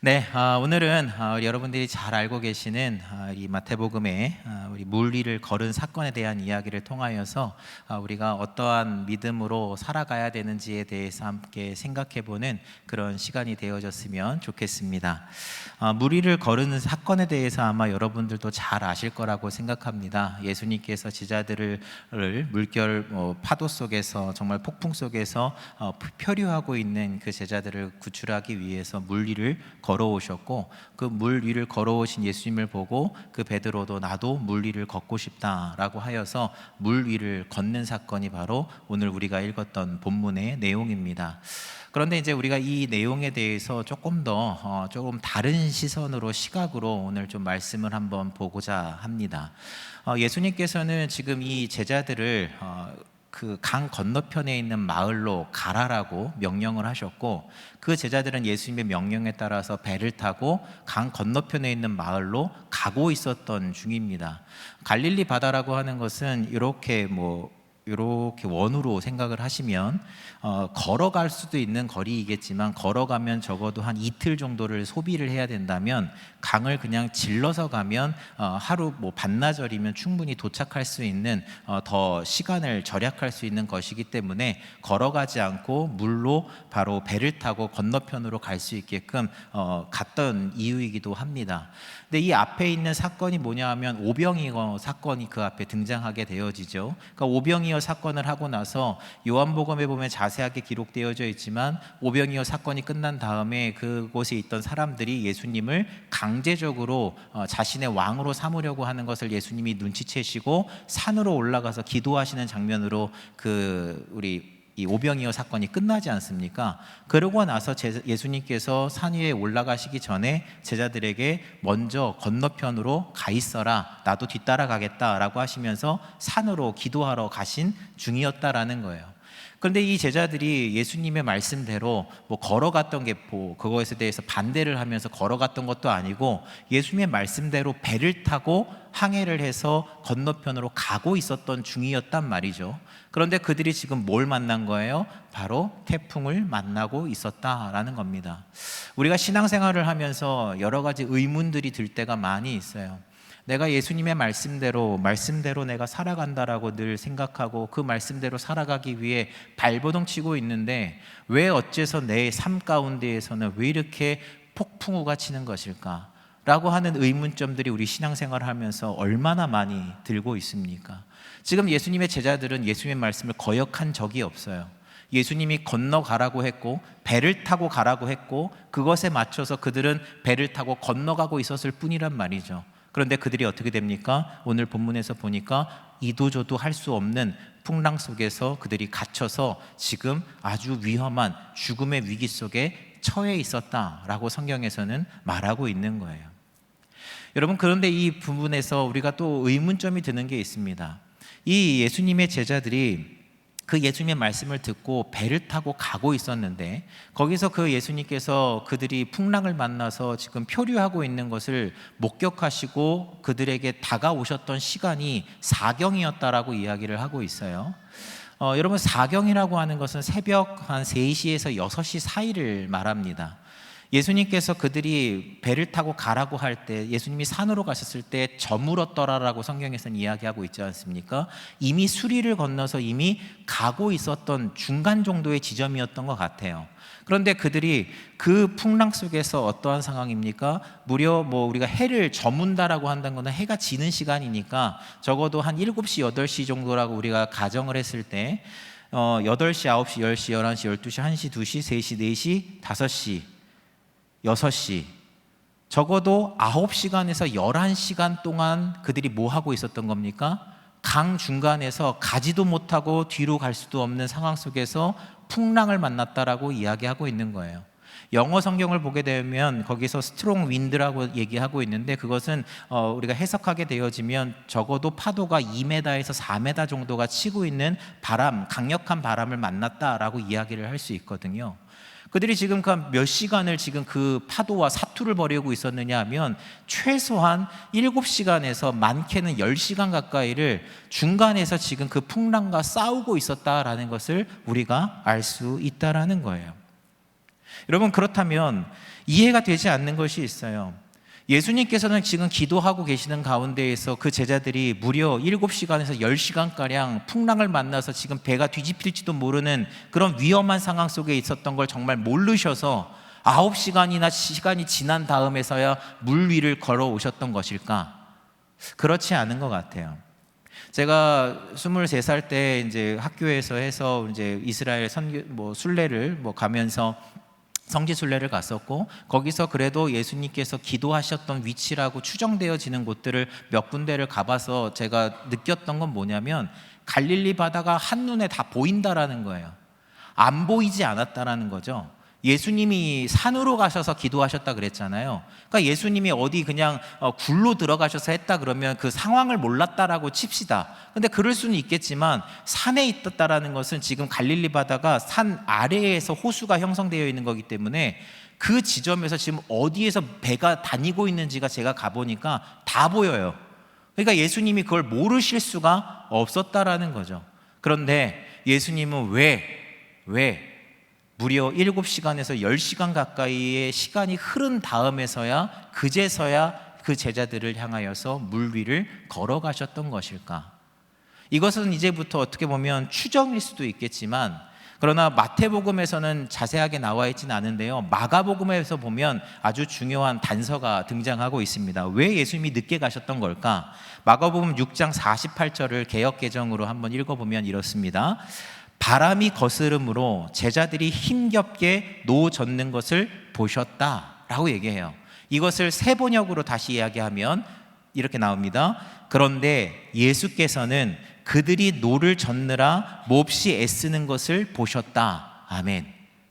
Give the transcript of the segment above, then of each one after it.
네, 아, 오늘은 아, 우리 여러분들이 잘 알고 계시는 아, 이 마태복음의 아, 우리 물 위를 걸은 사건에 대한 이야기를 통하여서 아, 우리가 어떠한 믿음으로 살아가야 되는지에 대해서 함께 생각해보는 그런 시간이 되어졌으면 좋겠습니다. 아, 물 위를 걸은 사건에 대해서 아마 여러분들도 잘 아실 거라고 생각합니다. 예수님께서 제자들을 물결 어, 파도 속에서 정말 폭풍 속에서 어, 표류하고 있는 그 제자들을 구출하기 위해서 물 위를 걸어오셨고 그 물 위를 걸어오신 예수님을 보고 그 베드로도 나도 물 위를 걷고 싶다라고 하여서 물 위를 걷는 사건이 바로 오늘 우리가 읽었던 본문의 내용입니다. 그런데 이제 우리가 이 내용에 대해서 조금 더 어, 조금 다른 시선으로 시각으로 오늘 좀 말씀을 한번 보고자 합니다. 어, 예수님께서는 지금 이 제자들을 어, 그 강 건너편에 있는 마을로 가라라고 명령을 하셨고 그 제자들은 예수님의 명령에 따라서 배를 타고 강 건너편에 있는 마을로 가고 있었던 중입니다. 갈릴리 바다라고 하는 것은 이렇게 뭐 이렇게 원으로 생각을 하시면 어, 걸어갈 수도 있는 거리이겠지만 걸어가면 적어도 한 이틀 정도를 소비를 해야 된다면 강을 그냥 질러서 가면 어, 하루 뭐 반나절이면 충분히 도착할 수 있는 어, 더 시간을 절약할 수 있는 것이기 때문에 걸어가지 않고 물로 바로 배를 타고 건너편으로 갈 수 있게끔 어, 갔던 이유이기도 합니다. 근데 이 앞에 있는 사건이 뭐냐 하면 오병이어 사건이 그 앞에 등장하게 되어지죠. 그러니까 오병이어 사건을 하고 나서 요한복음에 보면 자세하게 기록되어져 있지만 오병이어 사건이 끝난 다음에 그곳에 있던 사람들이 예수님을 강제적으로 어, 자신의 왕으로 삼으려고 하는 것을 예수님이 눈치채시고 산으로 올라가서 기도하시는 장면으로 그 우리 이 오병이어 사건이 끝나지 않습니까? 그러고 나서 제- 예수님께서 산 위에 올라가시기 전에 제자들에게 먼저 건너편으로 가 있어라. 나도 뒤따라 가겠다라고 하시면서 산으로 기도하러 가신 중이었다라는 거예요. 그런데 이 제자들이 예수님의 말씀대로 뭐 걸어갔던 게뭐 그것에 대해서 반대를 하면서 걸어갔던 것도 아니고 예수님의 말씀대로 배를 타고 항해를 해서 건너편으로 가고 있었던 중이었단 말이죠. 그런데 그들이 지금 뭘 만난 거예요? 바로 태풍을 만나고 있었다라는 겁니다. 우리가 신앙생활을 하면서 여러 가지 의문들이 들 때가 많이 있어요. 내가 예수님의 말씀대로 말씀대로 내가 살아간다라고 늘 생각하고 그 말씀대로 살아가기 위해 발버둥 치고 있는데 왜 어째서 내 삶 가운데에서는 왜 이렇게 폭풍우가 치는 것일까? 라고 하는 의문점들이 우리 신앙생활을 하면서 얼마나 많이 들고 있습니까? 지금 예수님의 제자들은 예수님의 말씀을 거역한 적이 없어요. 예수님이 건너가라고 했고 배를 타고 가라고 했고 그것에 맞춰서 그들은 배를 타고 건너가고 있었을 뿐이란 말이죠. 그런데 그들이 어떻게 됩니까? 오늘 본문에서 보니까 이도저도 할 수 없는 풍랑 속에서 그들이 갇혀서 지금 아주 위험한 죽음의 위기 속에 처해 있었다라고 성경에서는 말하고 있는 거예요. 여러분 그런데 이 부분에서 우리가 또 의문점이 드는 게 있습니다. 이 예수님의 제자들이 그 예수님의 말씀을 듣고 배를 타고 가고 있었는데 거기서 그 예수님께서 그들이 풍랑을 만나서 지금 표류하고 있는 것을 목격하시고 그들에게 다가오셨던 시간이 사경이었다라고 이야기를 하고 있어요. 어, 여러분 사경이라고 하는 것은 새벽 한 3시에서 6시 사이를 말합니다. 예수님께서 그들이 배를 타고 가라고 할 때 예수님이 산으로 가셨을 때 저물었더라라고 성경에서는 이야기하고 있지 않습니까? 이미 수리를 건너서 이미 가고 있었던 중간 정도의 지점이었던 것 같아요. 그런데 그들이 그 풍랑 속에서 어떠한 상황입니까? 무려 뭐 우리가 해를 저문다라고 한다는 것은 해가 지는 시간이니까 적어도 한 7시, 8시 정도라고 우리가 가정을 했을 때 어, 8시, 9시, 10시, 11시, 12시, 1시, 2시, 3시, 4시, 5시 6시 적어도 9시간에서 11시간 동안 그들이 뭐 하고 있었던 겁니까? 강 중간에서 가지도 못하고 뒤로 갈 수도 없는 상황 속에서 풍랑을 만났다라고 이야기하고 있는 거예요. 영어 성경을 보게 되면 거기서 스트롱 윈드라고 얘기하고 있는데 그것은 어, 우리가 해석하게 되어지면 적어도 파도가 2m에서 4m 정도가 치고 있는 바람, 강력한 바람을 만났다라고 이야기를 할 수 있거든요. 그들이 지금 그몇 시간을 지금 그 파도와 사투를 벌이고 있었느냐 하면 최소한 7시간에서 많게는 10시간 가까이를 중간에서 지금 그 풍랑과 싸우고 있었다라는 것을 우리가 알 수 있다라는 거예요. 여러분 그렇다면 이해가 되지 않는 것이 있어요. 예수님께서는 지금 기도하고 계시는 가운데에서 그 제자들이 무려 7시간에서 10시간가량 풍랑을 만나서 지금 배가 뒤집힐지도 모르는 그런 위험한 상황 속에 있었던 걸 정말 모르셔서 9시간이나 시간이 지난 다음에서야 물 위를 걸어 오셨던 것일까? 그렇지 않은 것 같아요. 제가 23살 때 이제 학교에서 해서 이제 이스라엘 선교 뭐 순례를 뭐 가면서 성지 순례를 갔었고 거기서 그래도 예수님께서 기도하셨던 위치라고 추정되어지는 곳들을 몇 군데를 가봐서 제가 느꼈던 건 뭐냐면 갈릴리 바다가 한눈에 다 보인다라는 거예요. 안 보이지 않았다라는 거죠. 예수님이 산으로 가셔서 기도하셨다 그랬잖아요. 그러니까 예수님이 어디 그냥 어, 굴로 들어가셔서 했다 그러면 그 상황을 몰랐다라고 칩시다. 근데 그럴 수는 있겠지만 산에 있었다라는 것은 지금 갈릴리 바다가 산 아래에서 호수가 형성되어 있는 거기 때문에 그 지점에서 지금 어디에서 배가 다니고 있는지가 제가 가보니까 다 보여요. 그러니까 예수님이 그걸 모르실 수가 없었다라는 거죠. 그런데 예수님은 왜, 왜 무려 7시간에서 10시간 가까이의 시간이 흐른 다음에서야 그제서야 그 제자들을 향하여서 물 위를 걸어가셨던 것일까? 이것은 이제부터 어떻게 보면 추정일 수도 있겠지만 그러나 마태복음에서는 자세하게 나와 있지는 않은데요. 마가복음에서 보면 아주 중요한 단서가 등장하고 있습니다. 왜 예수님이 늦게 가셨던 걸까? 마가복음 6장 48절을 개역 개정으로 한번 읽어 보면 이렇습니다. 바람이 거스름으로 제자들이 힘겹게 노 젓는 것을 보셨다라고 얘기해요. 이것을 세 번역으로 다시 이야기하면 이렇게 나옵니다. 그런데 예수께서는 그들이 노를 젓느라 몹시 애쓰는 것을 보셨다. 아멘.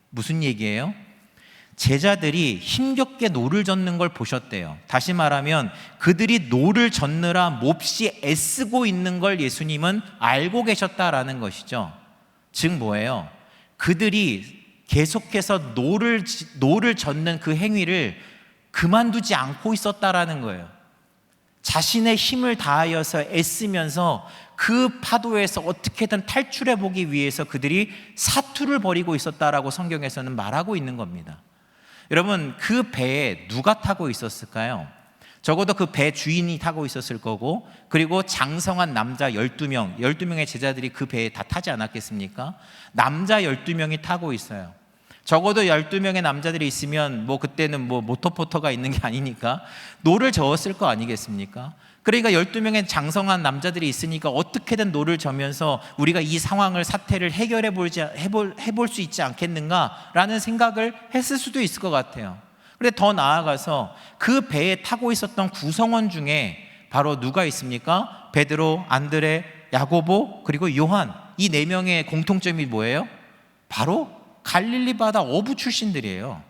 무슨 얘기예요? 제자들이 힘겹게 노를 젓는 걸 보셨대요. 다시 말하면 그들이 노를 젓느라 몹시 애쓰고 있는 걸 예수님은 알고 계셨다라는 것이죠. 즉 뭐예요? 그들이 계속해서 노를 노를 젓는 그 행위를 그만두지 않고 있었다라는 거예요. 자신의 힘을 다하여서 애쓰면서 그 파도에서 어떻게든 탈출해 보기 위해서 그들이 사투를 벌이고 있었다라고 성경에서는 말하고 있는 겁니다. 여러분 그 배에 누가 타고 있었을까요? 적어도 그 배 주인이 타고 있었을 거고 그리고 장성한 남자 12명, 12명의 제자들이 그 배에 다 타지 않았겠습니까? 남자 12명이 타고 있어요. 적어도 12명의 남자들이 있으면 뭐 그때는 뭐 모터포터가 있는 게 아니니까 노를 저었을 거 아니겠습니까? 그러니까 12명의 장성한 남자들이 있으니까 어떻게든 노를 저면서 우리가 이 상황을 사태를 해결해 볼지 해볼 해볼 수 있지 않겠는가라는 생각을 했을 수도 있을 것 같아요. 그런데 더 나아가서 그 배에 타고 있었던 구성원 중에 바로 누가 있습니까? 베드로, 안드레, 야고보 그리고 요한 이 네 명의 공통점이 뭐예요? 바로 갈릴리 바다 어부 출신들이에요.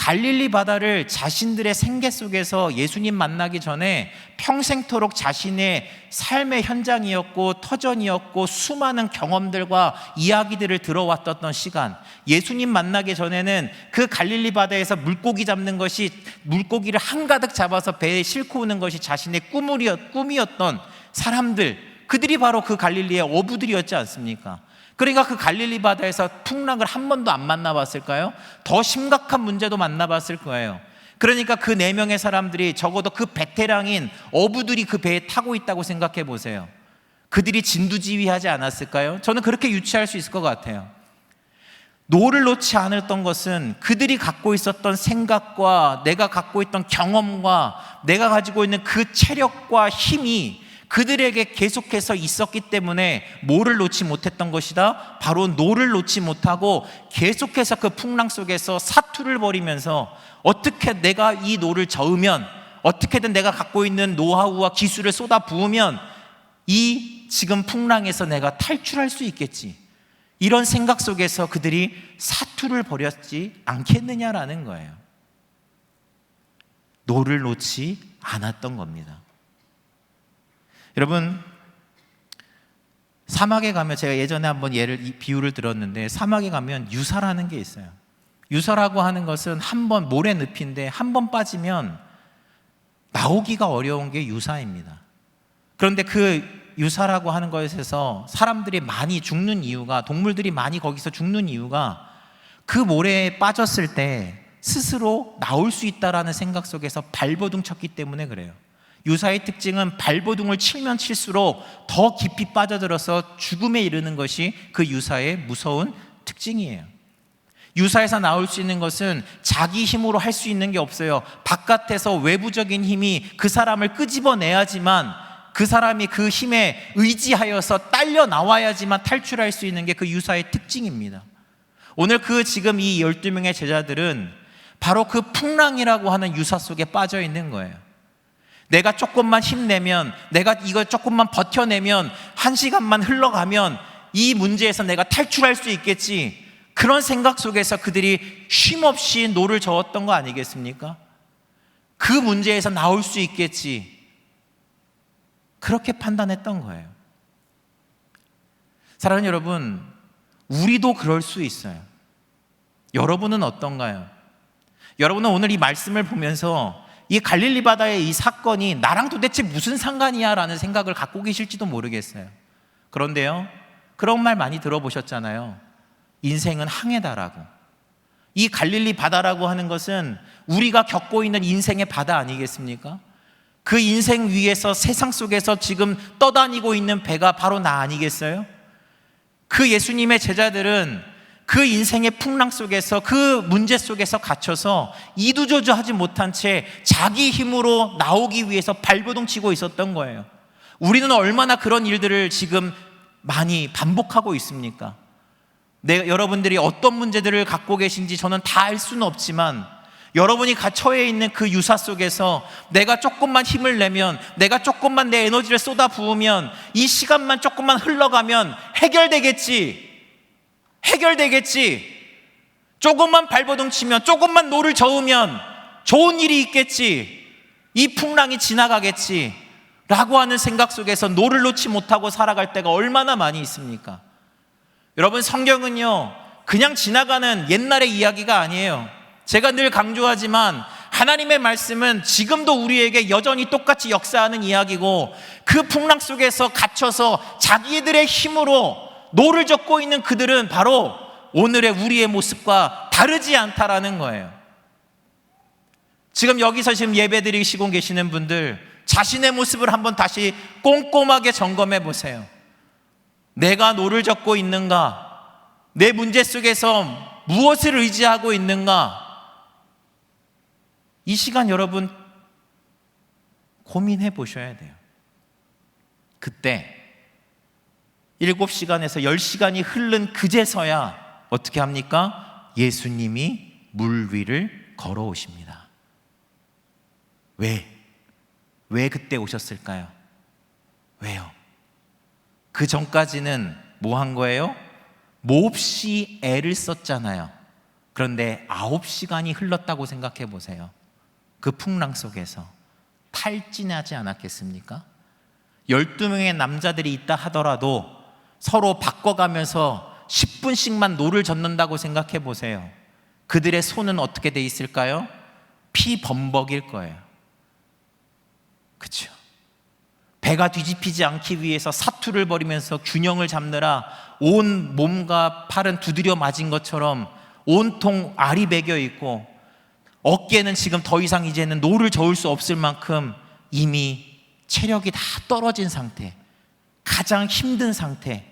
갈릴리 바다를 자신들의 생계 속에서 예수님 만나기 전에 평생토록 자신의 삶의 현장이었고 터전이었고 수많은 경험들과 이야기들을 들어왔던 시간. 예수님 만나기 전에는 그 갈릴리 바다에서 물고기 잡는 것이 물고기를 한가득 잡아서 배에 싣고 오는 것이 자신의 꿈이었던 사람들. 그들이 바로 그 갈릴리의 어부들이었지 않습니까? 그러니까 그 갈릴리 바다에서 풍랑을 한 번도 안 만나봤을까요? 더 심각한 문제도 만나봤을 거예요. 그러니까 그 네 명의 사람들이 적어도 그 베테랑인 어부들이 그 배에 타고 있다고 생각해 보세요. 그들이 진두지휘하지 않았을까요? 저는 그렇게 유추할 수 있을 것 같아요. 노를 놓지 않았던 것은 그들이 갖고 있었던 생각과 내가 갖고 있던 경험과 내가 가지고 있는 그 체력과 힘이 그들에게 계속해서 있었기 때문에 뭐를 놓지 못했던 것이다? 바로 노를 놓지 못하고 계속해서 그 풍랑 속에서 사투를 벌이면서 어떻게 내가 이 노를 저으면 어떻게든 내가 갖고 있는 노하우와 기술을 쏟아 부으면 이 지금 풍랑에서 내가 탈출할 수 있겠지. 이런 생각 속에서 그들이 사투를 벌였지 않겠느냐라는 거예요. 노를 놓지 않았던 겁니다. 여러분 사막에 가면 제가 예전에 한번 예를 비유를 들었는데 사막에 가면 유사라는 게 있어요. 유사라고 하는 것은 한 번 모래 늪인데 한 번 빠지면 나오기가 어려운 게 유사입니다. 그런데 그 유사라고 하는 것에서 사람들이 많이 죽는 이유가 동물들이 많이 거기서 죽는 이유가 그 모래에 빠졌을 때 스스로 나올 수 있다라는 생각 속에서 발버둥 쳤기 때문에 그래요. 유사의 특징은 발버둥을 치면 칠수록 더 깊이 빠져들어서 죽음에 이르는 것이 그 유사의 무서운 특징이에요. 유사에서 나올 수 있는 것은 자기 힘으로 할 수 있는 게 없어요. 바깥에서 외부적인 힘이 그 사람을 끄집어내야지만 그 사람이 그 힘에 의지하여서 딸려 나와야지만 탈출할 수 있는 게 그 유사의 특징입니다. 오늘 그 지금 이 12명의 제자들은 바로 그 풍랑이라고 하는 유사 속에 빠져 있는 거예요. 내가 조금만 힘내면, 내가 이걸 조금만 버텨내면, 한 시간만 흘러가면 이 문제에서 내가 탈출할 수 있겠지. 그런 생각 속에서 그들이 쉼없이 노를 저었던 거 아니겠습니까? 그 문제에서 나올 수 있겠지. 그렇게 판단했던 거예요. 사랑하는 여러분, 우리도 그럴 수 있어요. 여러분은 어떤가요? 여러분은 오늘 이 말씀을 보면서 이 갈릴리 바다의 이 사건이 나랑 도대체 무슨 상관이야 라는 생각을 갖고 계실지도 모르겠어요. 그런데요, 그런 말 많이 들어보셨잖아요. 인생은 항해다라고. 이 갈릴리 바다라고 하는 것은 우리가 겪고 있는 인생의 바다 아니겠습니까? 그 인생 위에서 세상 속에서 지금 떠다니고 있는 배가 바로 나 아니겠어요? 그 예수님의 제자들은 그 인생의 풍랑 속에서 그 문제 속에서 갇혀서 이두저두하지 못한 채 자기 힘으로 나오기 위해서 발버둥 치고 있었던 거예요. 우리는 얼마나 그런 일들을 지금 많이 반복하고 있습니까? 내, 여러분들이 어떤 문제들을 갖고 계신지 저는 다 알 수는 없지만 여러분이 갇혀에 있는 그 유사 속에서 내가 조금만 힘을 내면 내가 조금만 내 에너지를 쏟아 부으면 이 시간만 조금만 흘러가면 해결되겠지. 해결되겠지. 조금만 발버둥 치면 조금만 노를 저으면 좋은 일이 있겠지. 이 풍랑이 지나가겠지. 라고 하는 생각 속에서 노를 놓지 못하고 살아갈 때가 얼마나 많이 있습니까? 여러분 성경은요 그냥 지나가는 옛날의 이야기가 아니에요. 제가 늘 강조하지만 하나님의 말씀은 지금도 우리에게 여전히 똑같이 역사하는 이야기고 그 풍랑 속에서 갇혀서 자기들의 힘으로 노를 젓고 있는 그들은 바로 오늘의 우리의 모습과 다르지 않다라는 거예요. 지금 여기서 지금 예배 드리시고 계시는 분들 자신의 모습을 한번 다시 꼼꼼하게 점검해 보세요. 내가 노를 젓고 있는가? 내 문제 속에서 무엇을 의지하고 있는가? 이 시간 여러분 고민해 보셔야 돼요. 그때 7시간에서 10시간이 흐른 그제서야 어떻게 합니까? 예수님이 물 위를 걸어오십니다. 왜? 왜 그때 오셨을까요? 왜요? 그 전까지는 뭐 한 거예요? 몹시 애를 썼잖아요. 그런데 아홉 시간이 흘렀다고 생각해 보세요. 그 풍랑 속에서 탈진하지 않았겠습니까? 12명의 남자들이 있다 하더라도 서로 바꿔가면서 10분씩만 노를 젓는다고 생각해 보세요. 그들의 손은 어떻게 돼 있을까요? 피 범벅일 거예요. 그렇죠? 배가 뒤집히지 않기 위해서 사투를 벌이면서 균형을 잡느라 온 몸과 팔은 두드려 맞은 것처럼 온통 알이 배겨 있고 어깨는 지금 더 이상 이제는 노를 저을 수 없을 만큼 이미 체력이 다 떨어진 상태, 가장 힘든 상태,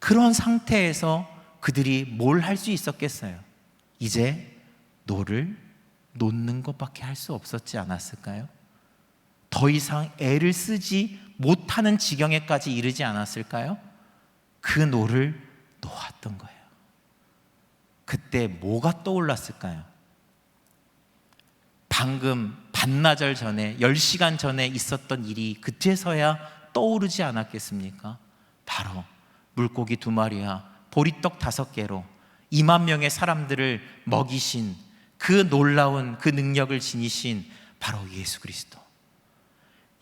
그런 상태에서 그들이 뭘 할 수 있었겠어요? 이제 노를 놓는 것밖에 할 수 없었지 않았을까요? 더 이상 애를 쓰지 못하는 지경에까지 이르지 않았을까요? 그 노를 놓았던 거예요. 그때 뭐가 떠올랐을까요? 방금 반나절 전에, 10시간 전에 있었던 일이 그때서야 떠오르지 않았겠습니까? 바로 물고기 두 마리와 보리떡 다섯 개로 2만 명의 사람들을 먹이신 그 놀라운 그 능력을 지니신 바로 예수 그리스도.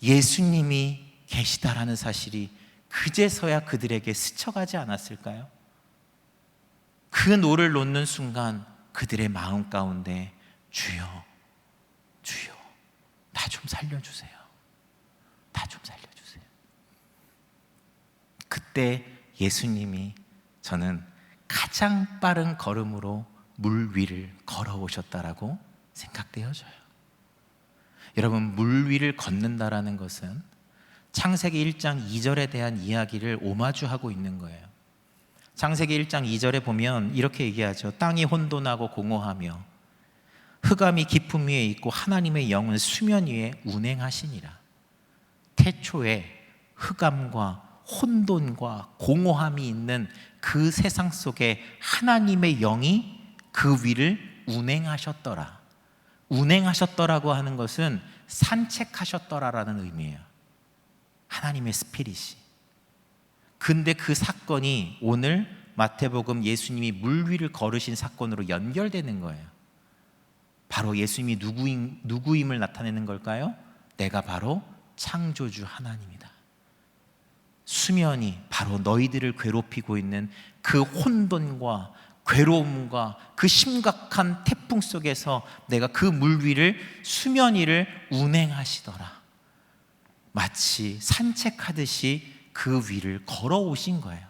예수님이 계시다라는 사실이 그제서야 그들에게 스쳐가지 않았을까요? 그 노를 놓는 순간 그들의 마음 가운데 주여, 주여, 나 좀 살려주세요. 나 좀 살려주세요. 그때 예수님이 저는 가장 빠른 걸음으로 물 위를 걸어오셨다라고 생각되어져요. 여러분 물 위를 걷는다라는 것은 창세기 1장 2절에 대한 이야기를 오마주하고 있는 거예요. 창세기 1장 2절에 보면 이렇게 얘기하죠. 땅이 혼돈하고 공허하며 흑암이 깊음 위에 있고 하나님의 영은 수면 위에 운행하시니라. 태초에 흑암과 혼돈과 공허함이 있는 그 세상 속에 하나님의 영이 그 위를 운행하셨더라. 운행하셨더라고 하는 것은 산책하셨더라라는 의미예요. 하나님의 스피릿이. 근데 그 사건이 오늘 마태복음 예수님이 물 위를 걸으신 사건으로 연결되는 거예요. 바로 예수님이 누구임, 누구임을 나타내는 걸까요? 내가 바로 창조주 하나님이다. 수면이 바로 너희들을 괴롭히고 있는 그 혼돈과 괴로움과 그 심각한 태풍 속에서 내가 그 물 위를 수면 위를 운행하시더라. 마치 산책하듯이 그 위를 걸어오신 거예요.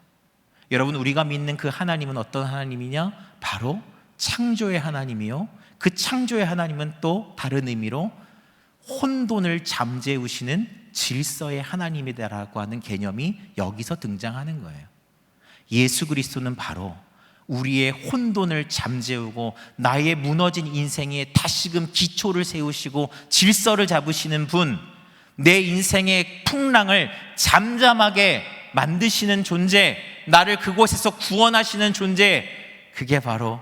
여러분 우리가 믿는 그 하나님은 어떤 하나님이냐? 바로 창조의 하나님이요. 그 창조의 하나님은 또 다른 의미로 혼돈을 잠재우시는 질서의 하나님이다라고 하는 개념이 여기서 등장하는 거예요. 예수 그리스도는 바로 우리의 혼돈을 잠재우고 나의 무너진 인생에 다시금 기초를 세우시고 질서를 잡으시는 분, 내 인생의 풍랑을 잠잠하게 만드시는 존재, 나를 그곳에서 구원하시는 존재, 그게 바로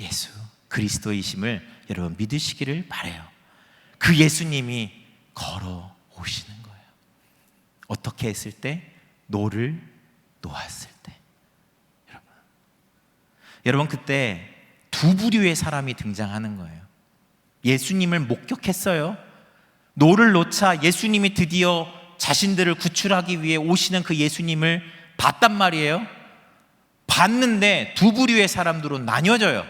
예수 그리스도이심을 여러분 믿으시기를 바래요. 그 예수님이 걸어 오시는 거예요. 어떻게 했을 때? 노를 놓았을 때. 여러분. 여러분 그때 두 부류의 사람이 등장하는 거예요. 예수님을 목격했어요. 노를 놓자 예수님이 드디어 자신들을 구출하기 위해 오시는 그 예수님을 봤단 말이에요. 봤는데 두 부류의 사람들로 나뉘어져요.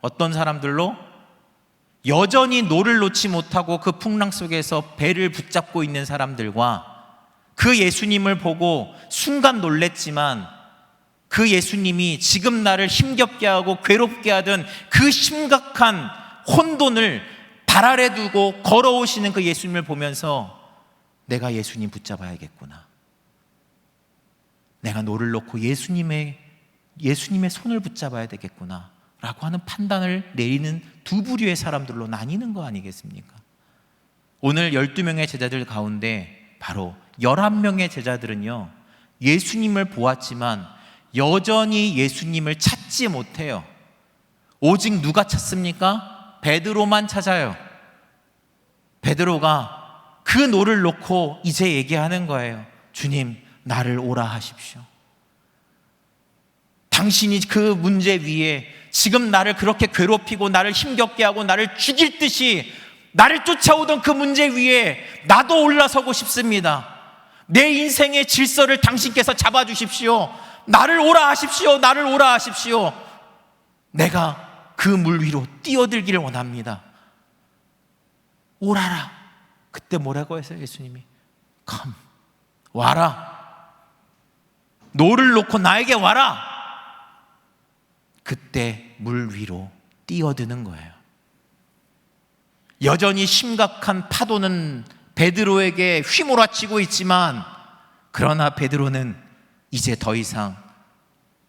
어떤 사람들로 여전히 노를 놓지 못하고 그 풍랑 속에서 배를 붙잡고 있는 사람들과 그 예수님을 보고 순간 놀랬지만 그 예수님이 지금 나를 힘겹게 하고 괴롭게 하던 그 심각한 혼돈을 발 아래 두고 걸어오시는 그 예수님을 보면서 내가 예수님 붙잡아야겠구나. 내가 노를 놓고 예수님의 예수님의 손을 붙잡아야 되겠구나. 라고 하는 판단을 내리는 두 부류의 사람들로 나뉘는 거 아니겠습니까? 오늘 12명의 제자들 가운데 바로 11명의 제자들은요, 예수님을 보았지만 여전히 예수님을 찾지 못해요. 오직 누가 찾습니까? 베드로만 찾아요. 베드로가 그 노를 놓고 이제 얘기하는 거예요. 주님, 나를 오라 하십시오. 당신이 그 문제 위에 지금 나를 그렇게 괴롭히고 나를 힘겹게 하고 나를 죽일 듯이 나를 쫓아오던 그 문제 위에 나도 올라서고 싶습니다. 내 인생의 질서를 당신께서 잡아주십시오. 나를 오라 하십시오. 나를 오라 하십시오. 내가 그 물 위로 뛰어들기를 원합니다. 오라라. 그때 뭐라고 했어요, 예수님이? come. 와라. 노를 놓고 나에게 와라. 그때 물 위로 뛰어드는 거예요. 여전히 심각한 파도는 베드로에게 휘몰아치고 있지만 그러나 베드로는 이제 더 이상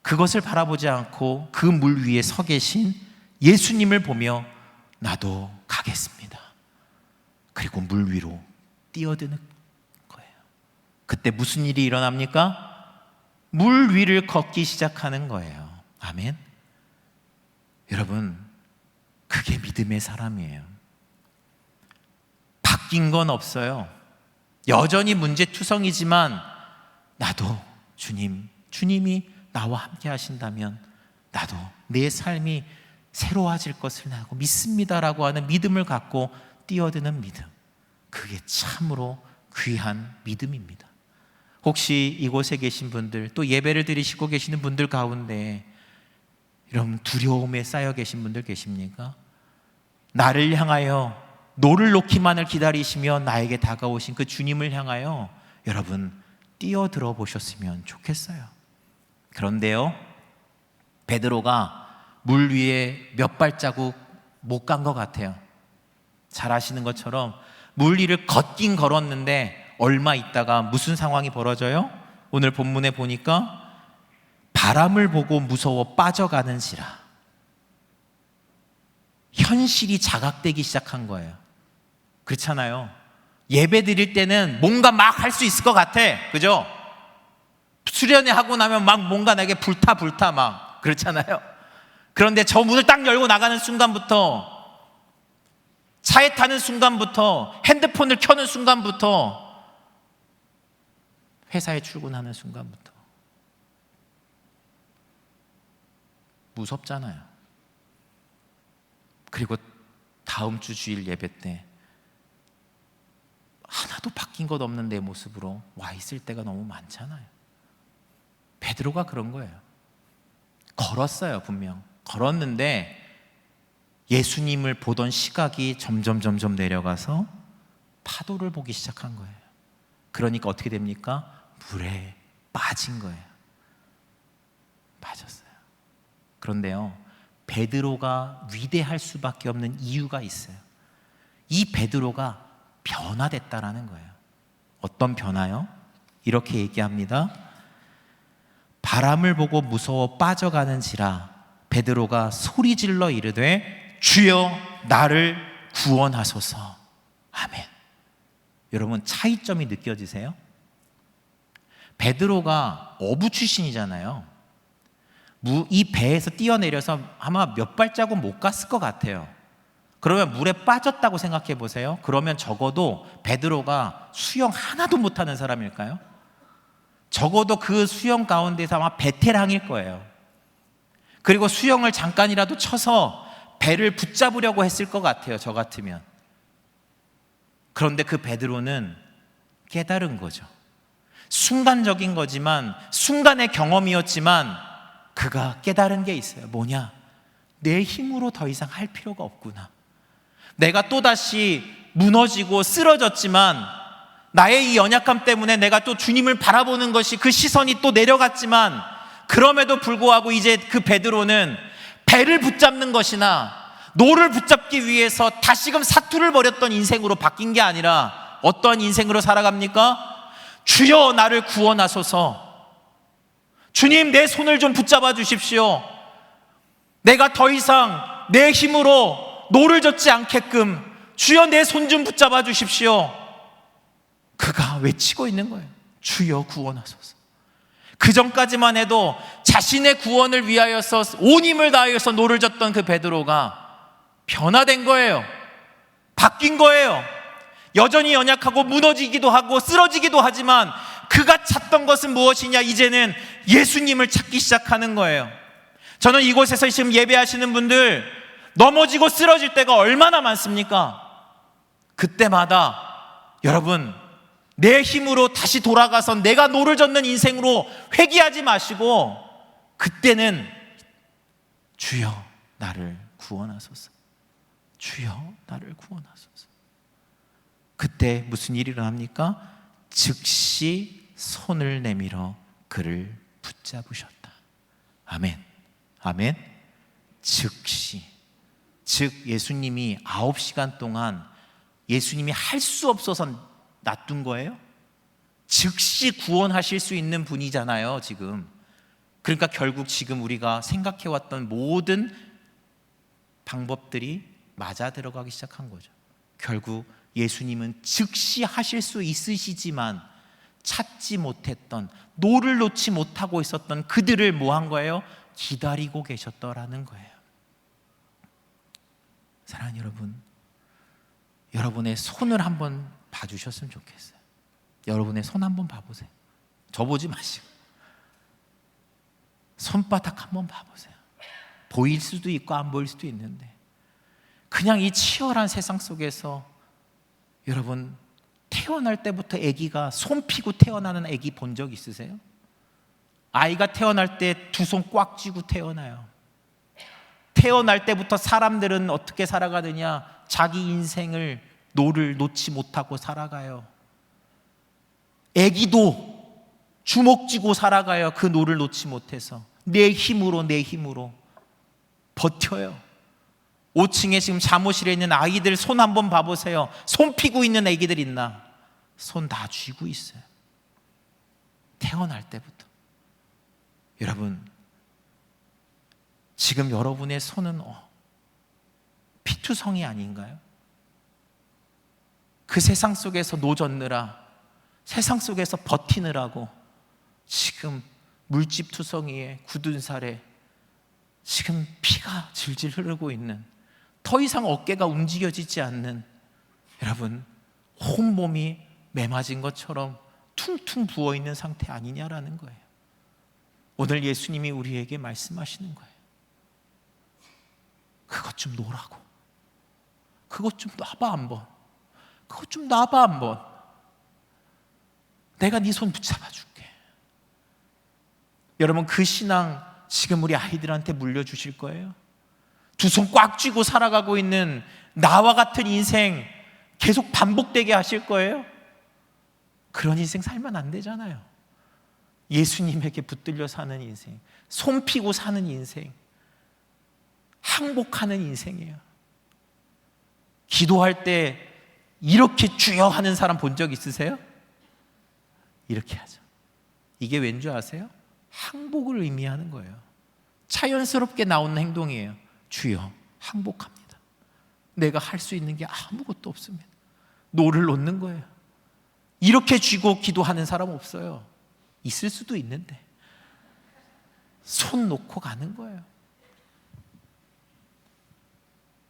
그것을 바라보지 않고 그 물 위에 서 계신 예수님을 보며 나도 가겠습니다. 그리고 물 위로 뛰어드는 거예요. 그때 무슨 일이 일어납니까? 물 위를 걷기 시작하는 거예요. 아멘. 여러분, 그게 믿음의 사람이에요. 바뀐 건 없어요. 여전히 문제투성이지만 나도 주님, 주님이 나와 함께 하신다면 나도 내 삶이 새로워질 것을 나고 믿습니다라고 하는 믿음을 갖고 뛰어드는 믿음. 그게 참으로 귀한 믿음입니다. 혹시 이곳에 계신 분들 또 예배를 드리시고 계시는 분들 가운데 이런 두려움에 쌓여 계신 분들 계십니까? 나를 향하여 노를 놓기만을 기다리시며 나에게 다가오신 그 주님을 향하여 여러분 뛰어들어 보셨으면 좋겠어요. 그런데요, 베드로가 물 위에 몇 발자국 못 간 것 같아요. 잘 아시는 것처럼 물 위를 걷긴 걸었는데 얼마 있다가 무슨 상황이 벌어져요? 오늘 본문에 보니까 바람을 보고 무서워 빠져가는지라. 현실이 자각되기 시작한 거예요. 그렇잖아요. 예배 드릴 때는 뭔가 막 할 수 있을 것 같아. 그죠? 수련회 하고 나면 막 뭔가 내게 불타 불타 막 그렇잖아요. 그런데 저 문을 딱 열고 나가는 순간부터 차에 타는 순간부터 핸드폰을 켜는 순간부터 회사에 출근하는 순간부터 무섭잖아요. 그리고 다음 주 주일 예배 때 하나도 바뀐 것 없는 내 모습으로 와 있을 때가 너무 많잖아요. 베드로가 그런 거예요. 걸었어요, 분명. 걸었는데 예수님을 보던 시각이 점점 점점 내려가서 파도를 보기 시작한 거예요. 그러니까 어떻게 됩니까? 물에 빠진 거예요. 빠졌어요. 그런데요, 베드로가 위대할 수밖에 없는 이유가 있어요. 이 베드로가 변화됐다라는 거예요. 어떤 변화요? 이렇게 얘기합니다. 바람을 보고 무서워 빠져가는지라 베드로가 소리질러 이르되 주여 나를 구원하소서. 아멘. 여러분 차이점이 느껴지세요? 베드로가 어부 출신이잖아요. 무- 이 배에서 뛰어내려서 아마 몇 발자국 못 갔을 것 같아요. 그러면 물에 빠졌다고 생각해 보세요. 그러면 적어도 베드로가 수영 하나도 못하는 사람일까요? 적어도 그 수영 가운데서 아마 베테랑일 거예요. 그리고 수영을 잠깐이라도 쳐서 배를 붙잡으려고 했을 것 같아요. 저 같으면. 그런데 그 베드로는 깨달은 거죠. 순간적인 거지만 순간의 경험이었지만 그가 깨달은 게 있어요. 뭐냐? 내 힘으로 더 이상 할 필요가 없구나. 내가 또다시 무너지고 쓰러졌지만 나의 이 연약함 때문에 내가 또 주님을 바라보는 것이 그 시선이 또 내려갔지만 그럼에도 불구하고 이제 그 베드로는 배를 붙잡는 것이나 노를 붙잡기 위해서 다시금 사투를 벌였던 인생으로 바뀐 게 아니라 어떠한 인생으로 살아갑니까? 주여 나를 구원하소서. 주님 내 손을 좀 붙잡아 주십시오. 내가 더 이상 내 힘으로 노를 젓지 않게끔 주여 내 손 좀 붙잡아 주십시오. 그가 외치고 있는 거예요. 주여 구원하소서. 그 전까지만 해도 자신의 구원을 위하여서 온 힘을 다하여서 노를 젓던 그 베드로가 변화된 거예요. 바뀐 거예요. 여전히 연약하고 무너지기도 하고 쓰러지기도 하지만 그가 찾던 것은 무엇이냐? 이제는 예수님을 찾기 시작하는 거예요. 저는 이곳에서 지금 예배하시는 분들 넘어지고 쓰러질 때가 얼마나 많습니까? 그때마다 여러분 내 힘으로 다시 돌아가서 내가 노를 젓는 인생으로 회귀하지 마시고 그때는 주여 나를 구원하소서. 주여 나를 구원하소서. 그때 무슨 일이 일어납니까? 즉시 손을 내밀어 그를 붙잡으셨다. 아멘. 아멘. 즉시. 즉 예수님이 아홉 시간 동안 예수님이 할 수 없어서 놔둔 거예요? 즉시 구원하실 수 있는 분이잖아요, 지금. 그러니까 결국 지금 우리가 생각해왔던 모든 방법들이 맞아 들어가기 시작한 거죠. 결국 예수님은 즉시 하실 수 있으시지만 찾지 못했던, 노를 놓지 못하고 있었던 그들을 뭐 한 거예요? 기다리고 계셨더라는 거예요. 사랑하는 여러분, 여러분의 손을 한번 봐주셨으면 좋겠어요. 여러분의 손 한번 봐보세요. 저 보지 마시고. 손바닥 한번 봐보세요. 보일 수도 있고 안 보일 수도 있는데. 그냥 이 치열한 세상 속에서 여러분, 태어날 때부터 아기가 손 피고 태어나는 아기 본 적 있으세요? 아이가 태어날 때 두 손 꽉 쥐고 태어나요. 태어날 때부터 사람들은 어떻게 살아가느냐? 자기 인생을 노를 놓지 못하고 살아가요. 애기도 주먹 쥐고 살아가요. 그 노를 놓지 못해서 내 힘으로 내 힘으로 버텨요. 5층에 지금 잠옷실에 있는 아이들 손 한번 봐보세요. 손 피고 있는 아기들 있나? 손 다 쥐고 있어요. 태어날 때부터. 여러분, 지금 여러분의 손은 어, 피투성이 아닌가요? 그 세상 속에서 노젓느라 세상 속에서 버티느라고 지금 물집 투성이에 굳은 살에 지금 피가 질질 흐르고 있는 더 이상 어깨가 움직여지지 않는 여러분 온몸이 매맞은 것처럼 퉁퉁 부어 있는 상태 아니냐라는 거예요. 오늘 예수님이 우리에게 말씀하시는 거예요. 그것 좀 놓으라고. 그것 좀 놔봐 한번. 그것 좀 놔봐 한번. 내가 네 손 붙잡아 줄게. 여러분 그 신앙 지금 우리 아이들한테 물려주실 거예요? 두 손 꽉 쥐고 살아가고 있는 나와 같은 인생 계속 반복되게 하실 거예요? 그런 인생 살면 안 되잖아요. 예수님에게 붙들려 사는 인생, 손 피고 사는 인생, 항복하는 인생이에요. 기도할 때 이렇게 주여 하는 사람 본 적 있으세요? 이렇게 하죠. 이게 왠지 아세요? 항복을 의미하는 거예요. 자연스럽게 나오는 행동이에요. 주여, 항복합니다. 내가 할 수 있는 게 아무것도 없습니다. 노를 놓는 거예요. 이렇게 쥐고 기도하는 사람 없어요. 있을 수도 있는데. 손 놓고 가는 거예요.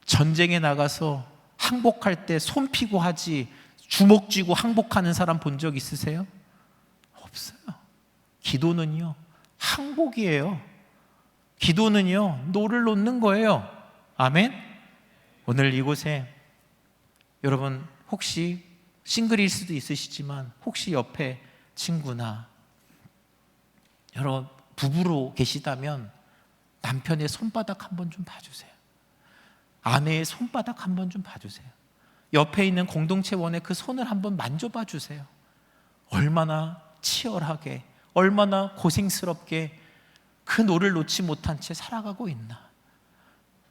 전쟁에 나가서 항복할 때 손 피고 하지 주먹 쥐고 항복하는 사람 본 적 있으세요? 없어요. 기도는요, 항복이에요. 기도는요, 노를 놓는 거예요. 아멘? 오늘 이곳에 여러분 혹시 싱글일 수도 있으시지만 혹시 옆에 친구나 여러 부부로 계시다면 남편의 손바닥 한번 좀 봐주세요. 아내의 손바닥 한번 좀 봐주세요. 옆에 있는 공동체원의 그 손을 한번 만져봐 주세요. 얼마나 치열하게, 얼마나 고생스럽게 그 노를 놓지 못한 채 살아가고 있나.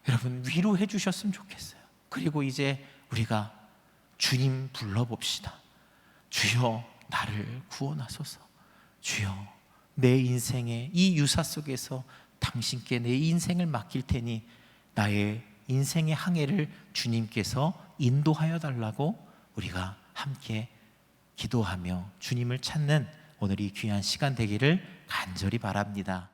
여러분, 위로해 주셨으면 좋겠어요. 그리고 이제 우리가 주님 불러봅시다. 주여, 나를 구원하소서. 주여, 내 인생의 이 유사 속에서 당신께 내 인생을 맡길 테니 나의 인생의 항해를 주님께서 인도하여 달라고 우리가 함께 기도하며 주님을 찾는 오늘 이 귀한 시간 되기를 간절히 바랍니다.